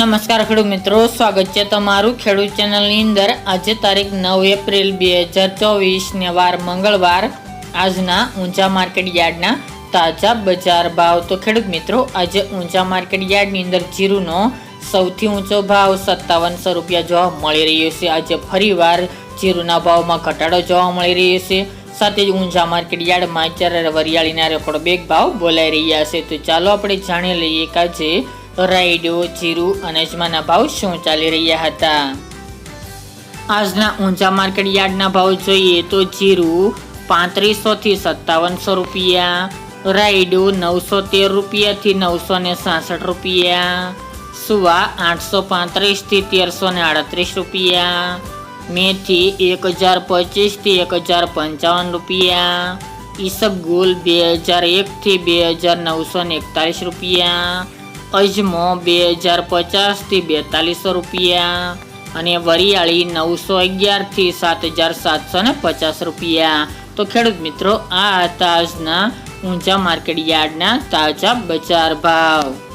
નમસ્કાર ખેડૂત મિત્રો, સ્વાગત છે તમારું ખેડૂત ચેનલની અંદર. આજે તારીખ નવ એપ્રિલ બે હજાર ચોવીસને વાર મંગળવાર. આજના ઊંચા માર્કેટ યાર્ડના તાજા બજાર ભાવ. તો ખેડૂત મિત્રો, આજે ઊંચા માર્કેટ યાર્ડની અંદર જીરુનો સૌથી ઊંચો ભાવ સત્તાવનસો રૂપિયા જોવા મળી રહ્યો છે. આજે ફરીવાર જીરુના ભાવમાં ઘટાડો જોવા મળી રહ્યો છે. સાથે જ ઊંચા માર્કેટ યાર્ડમાં અત્યારે વરિયાળીના રેકોર્ડ બેગ ભાવ બોલાઈ રહ્યા છે. તો ચાલો આપણે જાણી લઈએ કે આજે રાયડો, જીરું અને અજમાના ભાવ શું ચાલી રહ્યા હતા? આજના ઊંચા માર્કેટ યાર્ડના ભાવ જોઈએ તો જીરું પાંત્રીસોથી સત્તાવનસો રૂપિયા, રાયડો નવસો તેર રૂપિયાથી નવસો ને સાસઠ રૂપિયા, સુવા આઠસો પાંત્રીસથી તેરસો ને આડત્રીસ રૂપિયા, મેથી એક હજાર પચીસથી એક હજાર પંચાવન રૂપિયા ઈસબગુલ બે હજાર એકથી બે હજાર નવસો ને એકતાલીસ રૂપિયા અજમો બે હજાર પચાસથી બેતાલીસો રૂપિયા અને વરિયાળી નવસો અગિયારથી સાત હજાર સાતસો ને પચાસ રૂપિયા. તો ખેડૂત મિત્રો, આ હતા આજના ઊંચા માર્કેટ યાર્ડના તાજા બજાર ભાવ.